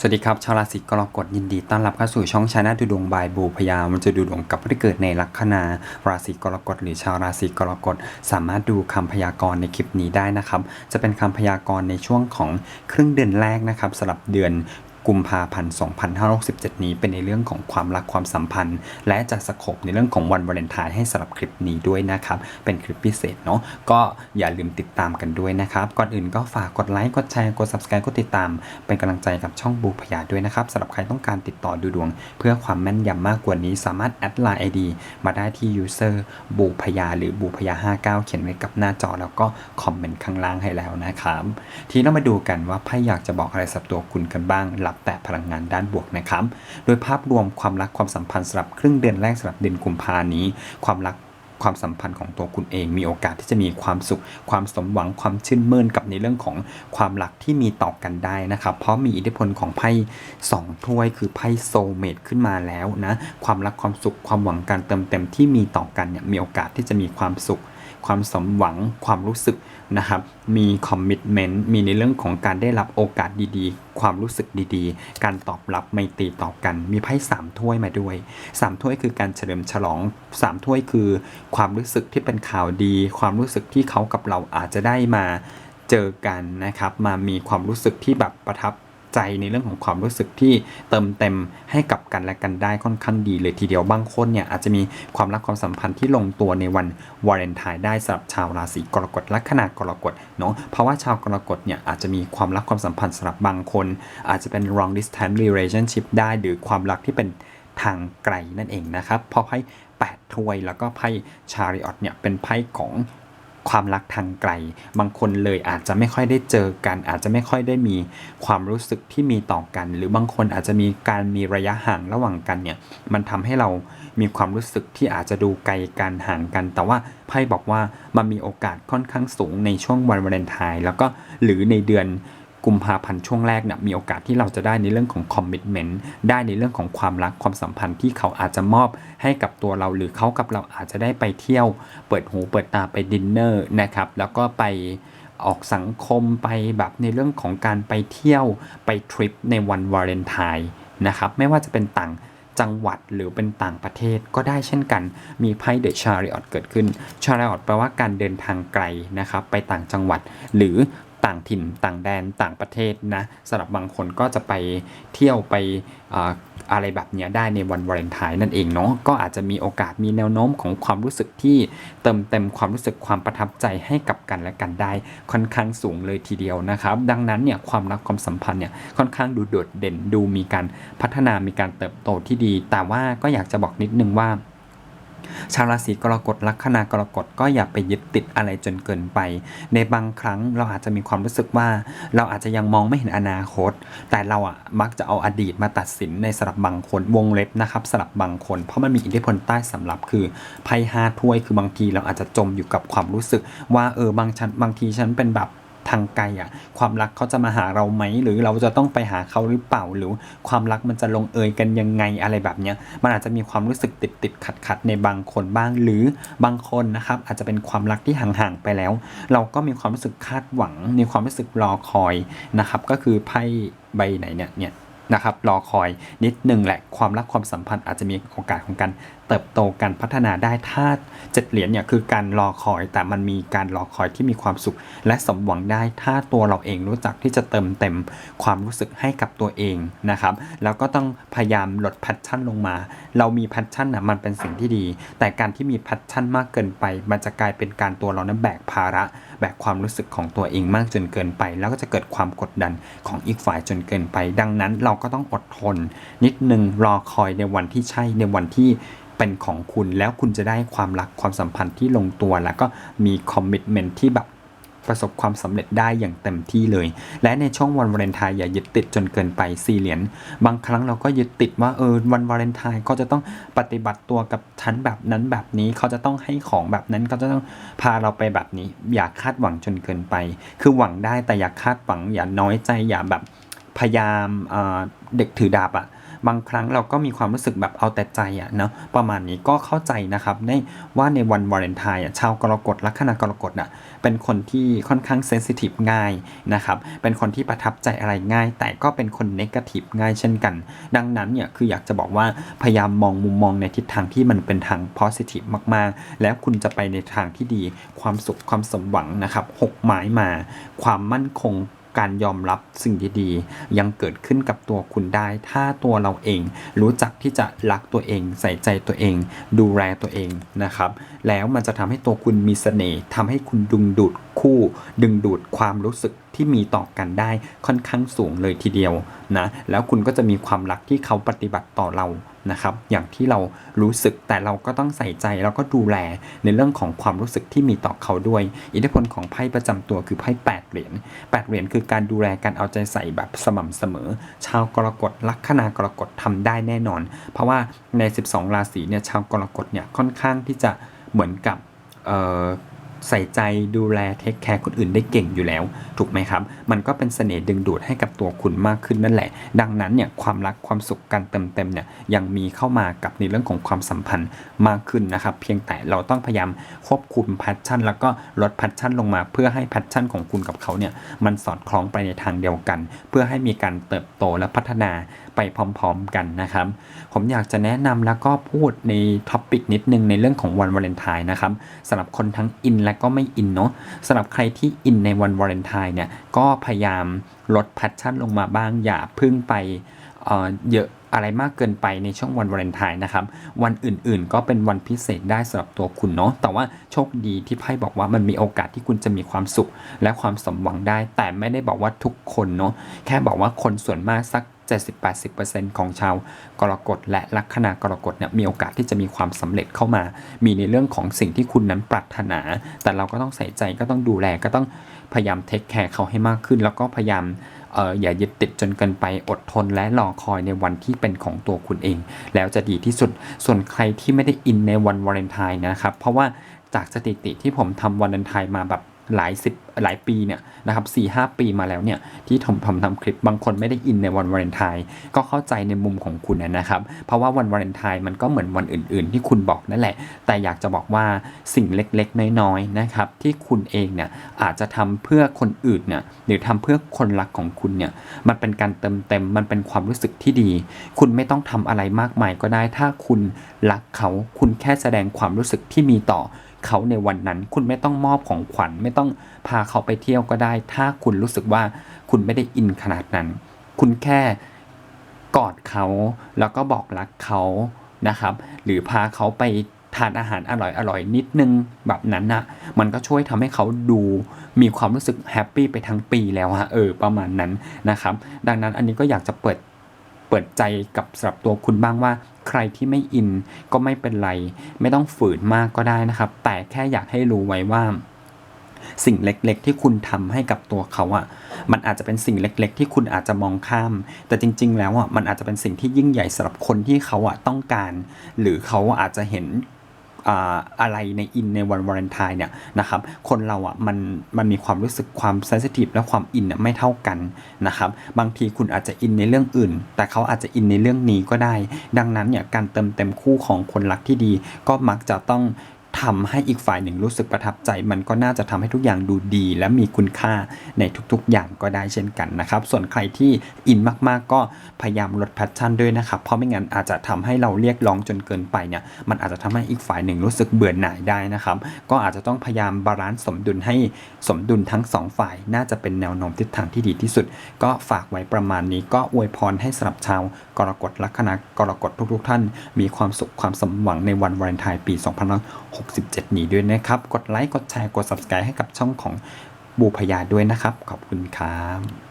สวัสดีครับชาวราศีกรกฎยินดีต้อนรับเข้าสู่ช่องชาแนลดูดวงบายบูพยามันจะดูดวงกับผู้ที่เกิดในลัคนาราศีกรกฎหรือชาวราศีกรกฎสามารถดูคำพยากรณ์ในคลิปนี้ได้นะครับ จะเป็นคำพยากรณ์ในช่วงของครึ่งเดือนแรกนะครับสำหรับเดือน กุมภาพันธ์ 2567 นี้เป็นในเรื่องของความรักความสัมพันธ์ และจะสกบในเรื่องของวันวาเลนไทน์ให้สำหรับคลิปนี้ด้วยนะครับ เป็นคลิปพิเศษเนาะก็อย่าลืมติดตามกันด้วยนะครับ ก่อนอื่นก็ฝากกดไลค์กดแชร์กด subscribe กดติดตาม เป็นกำลังใจกับช่องบูพยาด้วยนะครับสำหรับใครต้องการติดต่อดูดวง เพื่อความแม่นยำมากกว่านี้ สามารถแอดไลน์ ID มาได้ที่ user บูพยาหรือบูพยา59 เขียนไว้กับหน้าจอแล้วก็คอมเมนต์ข้างล่างให้แล้วนะครับทีนี้เรามาดูกันว่าไพ่อยากจะบอกอะไรสับตัวคุณกันบ้างรับแต่พลังงานด้านบวกนะครับ โดยภาพรวมความรักความสัมพันธ์สำหรับครึ่งเดือนแรกสำหรับเดือนกุมภานี้ ความรักความสัมพันธ์ของตัวคุณเองมีโอกาสที่จะมีความสุข ความสมหวังความชื่นมื่นกับในเรื่องของความรักที่มีต่อกันได้นะครับ เพราะมีอิทธิพลของไพ่สองถ้วยคือไพ่โซเมตขึ้นมาแล้วนะความรักความสุขความหวังการเติมเต็มที่มีต่อกันเนี่ยมีโอกาสที่จะมีความสุข ความสมหวังความรู้สึกนะครับ มีคอมมิชเมนต์มีในเรื่องของการได้รับโอกาสดีๆ ความรู้สึกดีๆ การตอบรับไม่ตีต่อกัน มีไพ่สามถ้วยมาด้วยสามถ้วยคือการเฉลิมฉลองสามถ้วยคือ ความรู้สึกที่เป็นข่าวดี ความรู้สึกที่เขากับเราอาจจะได้มาเจอกันนะครับ มามีความรู้สึกที่แบบประทับ ใจในเรื่องของความรู้สึกที่เติมเต็มให้กับกันและกันได้ค่อนข้างดีเลยทีเดียวบางคนเนี่ยอาจจะมีความรักความสัมพันธ์ที่ลงตัวในวันวาเลนไทน์ได้สำหรับชาวราศีกรกฎลัคนากรกฎเนาะเพราะว่าชาวกรกฎเนี่ยอาจจะมีความรักความสัมพันธ์สำหรับบางคน อาจจะเป็น long distance relationship ได้หรือความรักที่เป็นทางไกลนั่นเองนะครับ เพราะไพ่แปดถ้วยแล้วก็ไพ่ชาริออตเนี่ยเป็นไพ่ของ ความรักทางไกล บางคนเลยอาจจะไม่ค่อยได้เจอกัน อาจจะไม่ค่อยได้มีความรู้สึกที่มีต่อกัน หรือบางคนอาจจะมีการมีระยะห่างระหว่างกันเนี่ยมันทำให้เรามีความรู้สึกที่อาจจะดูไกลกันห่างกัน แต่ว่าไพ่บอกว่ามันมีโอกาสค่อนข้างสูงในช่วงวันวาเลนไทน์แล้วก็หรือในเดือน กุมภาพันธ์ช่วงแรกเนี่ยมีโอกาสที่เราจะได้ในเรื่องของคอมมิชเมนต์ได้ในเรื่องของความรักความสัมพันธ์ที่เขาอาจจะมอบให้กับตัวเราหรือเขากับเราอาจจะได้ไปเที่ยว เปิดหูเปิดตาไปดินเนอร์นะครับแล้วก็ไปออกสังคมไปแบบในเรื่องของการไปเที่ยวไปทริปในวันวาเลนไทน์นะครับไม่ว่าจะเป็นต่างจังหวัดหรือเป็นต่างประเทศก็ได้เช่นกัน มีไพ่เดอะชาริออตเกิดขึ้นชาริออตแปลว่าการเดินทางไกลนะครับ ไปต่างจังหวัด หรือ ต่างถิ่นต่างแดนต่างประเทศนะสำหรับบางคนก็จะไปเที่ยวไปอะไรแบบนี้ได้ในวันวาเลนไทน์นั่นเองเนาะก็อาจจะมีโอกาสมีแนวโน้มของความรู้สึกที่เติมเต็มความรู้สึกความประทับใจให้กับกันและกันได้ค่อนข้างสูงเลยทีเดียวนะครับ ดังนั้นเนี่ยความรักความสัมพันธ์เนี่ยค่อนข้างดูโดดเด่นดูมีการพัฒนามีการเติบโตที่ดี แต่ว่าก็อยากจะบอกนิดนึงว่า ชาวราศีกรกฎลัคนากรกฎก็อย่าไปยึดติดอะไรจนเกินไป ในบางครั้งเราอาจจะมีความรู้สึกว่า เราอาจจะยังมองไม่เห็นอนาคต แต่เราอะมักจะเอาอดีตมาตัดสินในสำหรับบางคนวงเล็บนะครับสำหรับบางคน เพราะมันมีอิทธิพลใต้สำรับคือไพ่ห้าถ้วยคือบางทีเราอาจจะจมอยู่กับความรู้สึกว่าเออบางชั้นบางทีฉันเป็นแบบ ทางไกลอะความรักเขาจะมาหาเราไหม หรือเราจะต้องไปหาเขาหรือเปล่า หรือความรักมันจะลงเอยกันยังไงอะไรแบบเนี้ย มันอาจจะมีความรู้สึกติดติดขัดขัดในบางคนบ้าง หรือบางคนนะครับอาจจะเป็นความรักที่ห่างๆไปแล้ว เราก็มีความรู้สึกคาดหวัง มีความรู้สึกรอคอยนะครับ ก็คือไพ่ใบไหนเนี่ยเนี่ย นะครับรอคอยนิดหนึ่งแหละความรักความสัมพันธ์อาจจะมีโอกาสของการเติบโตการพัฒนาได้ถ้าเจ็ดเหรียญเนี่ยคือการรอคอยแต่มันมีการรอคอยที่มีความสุข และสมหวังได้ถ้าตัวเราเองรู้จักที่จะเติมเต็มความรู้สึกให้กับตัวเองนะครับแล้วก็ต้องพยายามลดแพชชั่นลงมา เรามีแพชชั่นนะมันเป็นสิ่งที่ดี แต่การที่มีแพชชั่นมากเกินไป มันจะกลายเป็นการตัวเรานั้นแบกภาระ แบกความรู้สึกของตัวเองมากจนเกินไป แล้วก็จะเกิดความกดดันของอีกฝ่ายจนเกินไป ดังนั้นเราก็ต้องอดทน นิดนึงรอคอยในวันที่ใช่ในวันที่เป็นของคุณแล้วคุณจะได้ความรักความสัมพันธ์ที่ลงตัวแล้วก็มีคอมมิชเมนที่แบบประสบความสำเร็จได้อย่างเต็มที่เลย และในช่วงวันวาเลนไทน์อย่ายึดติดจนเกินไปสี่เหรียญบางครั้งเราก็ยึดติดว่าเออวันวาเลนไทน์เขาจะต้องปฏิบัติตัวกับฉันแบบนั้นแบบนี้เขาจะต้องให้ของแบบนั้นเขาจะต้องพาเราไปแบบนี้ อย่าคาดหวังจนเกินไป คือหวังได้แต่อย่าคาดหวังอย่าน้อยใจอย่าแบบ พยายามเด็กถือดาบอะบางครั้งเราก็มีความรู้สึกแบบเอาแต่ใจอะเนาะประมาณนี้ก็เข้าใจนะครับในว่าในวันวาเลนไทน์อะชาวกรกฎลัคนากรกฎอะเป็นคนที่ค่อนข้างเซนซิทีฟง่ายนะครับเป็นคนที่ประทับใจอะไรง่าย แต่ก็เป็นคนเนกาทีฟง่ายเช่นกัน ดังนั้นเนี่ยคืออยากจะบอกว่าพยายามมองมุมมองในทิศทางที่มันเป็นทาง positive มากๆ แล้วคุณจะไปในทางที่ดีความสุขความสมหวังนะครับหกไม้มา ความมั่นคง การยอมรับสิ่งดีๆ ยังเกิดขึ้นกับตัวคุณได้ ถ้าตัวเราเอง รู้จักที่จะรักตัวเอง ใส่ใจตัวเอง ดูแลตัวเองนะครับ แล้วมันจะทำให้ตัวคุณมีเสน่ห์ทำให้คุณดึงดูดคู่ ดึงดูดความรู้สึกที่มีต่อกันได้ค่อนข้างสูงเลยทีเดียวนะแล้วคุณก็จะมีความรักที่เขาปฏิบัติต่อเรานะครับ อย่างที่เรารู้สึกแต่เราก็ต้องใส่ใจแล้วก็ดูแลในเรื่องของความรู้สึกที่มีต่อเขาด้วย อิทธิพลของไพ่ประจำตัวคือไพ่แปดเหรียญแปดเหรียญคือการดูแลการเอาใจใส่แบบสม่ำเสมอ ชาวกรกฎลัคนากรกฎทำได้แน่นอน เพราะว่าใน 12 ราศีเนี่ยชาวกรกฎเนี่ยค่อนข้างที่จะเหมือนกับเอ่อ ใส่ใจดูแลเทคแคร์คนอื่นได้เก่งอยู่แล้ว ถูกไหมครับ มันก็เป็นเสน่ห์ดึงดูดให้กับตัวคุณมากขึ้นนั่นแหละ ดังนั้นเนี่ยความรักความสุขการเติมเต็มเนี่ยยังมีเข้ามากับในเรื่องของความสัมพันธ์มากขึ้นนะครับ เพียงแต่เราต้องพยายามควบคุมแพชชั่น แล้วก็ลดแพชชั่นลงมา เพื่อให้แพชชั่นของคุณกับเขาเนี่ยมันสอดคล้องไปในทางเดียวกัน เพื่อให้มีการเติบโตและพัฒนาไปพร้อมๆกันนะครับ ผมอยากจะแนะนำแล้วก็พูดในท็อปิกนิดนึงในเรื่องของวันวาเลนไทน์นะครับสำหรับคนทั้งอินและก็ไม่อินเนาะสำหรับใครที่อินในวันวาเลนไทน์เนี่ยก็พยายามลดแพชชั่นลงมาบ้างอย่าพึ่งไปเออเยอะอะไรมากเกินไปในช่วงวันวาเลนไทน์นะครับ วันอื่นๆ ก็เป็นวันพิเศษได้สำหรับตัวคุณเนาะแต่ว่าโชคดีที่ไพ่บอกว่ามันมีโอกาสที่คุณจะมีความสุขและความสมหวังได้ แต่ไม่ได้บอกว่าทุกคนเนาะแค่บอกว่าคนส่วนมากสัก 70-80%ของชาวกรกฎและลัคนากรกฎเนี่ยมีโอกาสที่จะมีความสำเร็จเข้ามา มีในเรื่องของสิ่งที่คุณนั้นปรารถนา แต่เราก็ต้องใส่ใจก็ต้องดูแลก็ต้องพยายามเทคแคร์เขาให้มากขึ้น แล้วก็พยายามเอออย่ายึดติดจนเกินไปอดทนและรอคอยในวันที่เป็นของตัวคุณเอง แล้วจะดีที่สุดส่วนใครที่ไม่ได้อินในวันวาเลนไทน์นะครับ เพราะว่าจากสถิติที่ผมทำวาเลนไทน์มาแบบ หลายสิบหลายปีเนี่ยนะครับสี่ห้าปีมาแล้วเนี่ยที่ผมผมทำคลิปบางคนไม่ได้อินในวันวาเลนไทน์ก็เข้าใจในมุมของคุณนะครับ เพราะว่าวันวาเลนไทน์มันก็เหมือนวันอื่น ๆ ที่คุณบอกนั่นแหละ แต่อยากจะบอกว่าสิ่งเล็กๆ น้อยๆนะครับที่คุณเองเนี่ยอาจจะทำเพื่อคนอื่นเนี่ยหรือทำเพื่อคนรักของคุณเนี่ยมันเป็นการเติมเต็มมันเป็นความรู้สึกที่ดี คุณไม่ต้องทำอะไรมากมายก็ได้ถ้าคุณรักเขาคุณแค่แสดงความรู้สึกที่มีต่อ เขาในวันนั้น คุณไม่ต้องมอบของขวัญ ไม่ต้องพาเขาไปเที่ยวก็ได้ ถ้าคุณรู้สึกว่าคุณไม่ได้อินขนาดนั้น คุณแค่กอดเขาแล้วก็บอกรักเขานะครับ หรือพาเขาไปทานอาหารอร่อยๆนิดนึงแบบนั้นนะมันก็ช่วยทำให้เขาดูมีความรู้สึกแฮปปี้ไปทั้งปีแล้วฮะเออประมาณนั้นนะครับ ดังนั้นอันนี้ก็อยากจะเปิดเปิดใจกับสำหรับตัวคุณบ้างว่า ใครที่ไม่อินก็ไม่เป็นไร ไม่ต้องฝืนมากก็ได้นะครับ แต่แค่อยากให้รู้ไว้ว่า สิ่งเล็กๆ ที่คุณทำให้กับตัวเขาอะ่ะ มันอาจจะเป็นสิ่งเล็กๆ ที่คุณอาจจะมองข้าม แต่จริง ๆ แล้วอะ่ะมันอาจจะเป็นสิ่งที่ยิ่งใหญ่สำหรับคนที่เขาอะ่ะต้องการ หรือเขาอาจจะเห็น อะไรในอินในวันวาเลนไทน์เนี่ยนะครับคนเราอะมันมันมีความรู้สึกความเซนซิทีฟและความอินไม่เท่ากันนะครับบางทีคุณอาจจะอินในเรื่องอื่น แต่เขาอาจจะอินในเรื่องนี้ก็ได้ ดังนั้นเนี่ยการเติมเต็มคู่ของคนรักที่ดีก็มักจะต้อง ทำให้อีกฝ่ายหนึ่งรู้สึกประทับใจ มันก็น่าจะทำให้ทุกอย่างดูดี และมีคุณค่าในทุกๆ อย่างก็ได้เช่นกันนะครับ ส่วนใครที่อินมากๆ ก็พยายามลดแพชชั่นด้วยนะครับ เพราะไม่งั้นอาจจะทำให้เราเรียกร้องจนเกินไปเนี่ย มันอาจจะทำให้อีกฝ่ายหนึ่งรู้สึกเบื่อหน่ายได้นะครับ ก็อาจจะต้องพยายามบาลานซ์สมดุลให้สมดุลทั้งสองฝ่าย น่าจะเป็นแนวโน้มทิศทางที่ดีที่สุด ก็ฝากไว้ประมาณนี้ ก็อวยพรให้สำหรับชาวกรกฎลัคนากรกฎทุกๆ ท่าน มีความสุขความสมหวังในวันวาเลนไทน์ปี 202 67 นี้ด้วยนะครับ กดไลค์ กดแชร์ กด subscribe ให้กับช่องของบูพยาด้วยนะครับ ขอบคุณครับ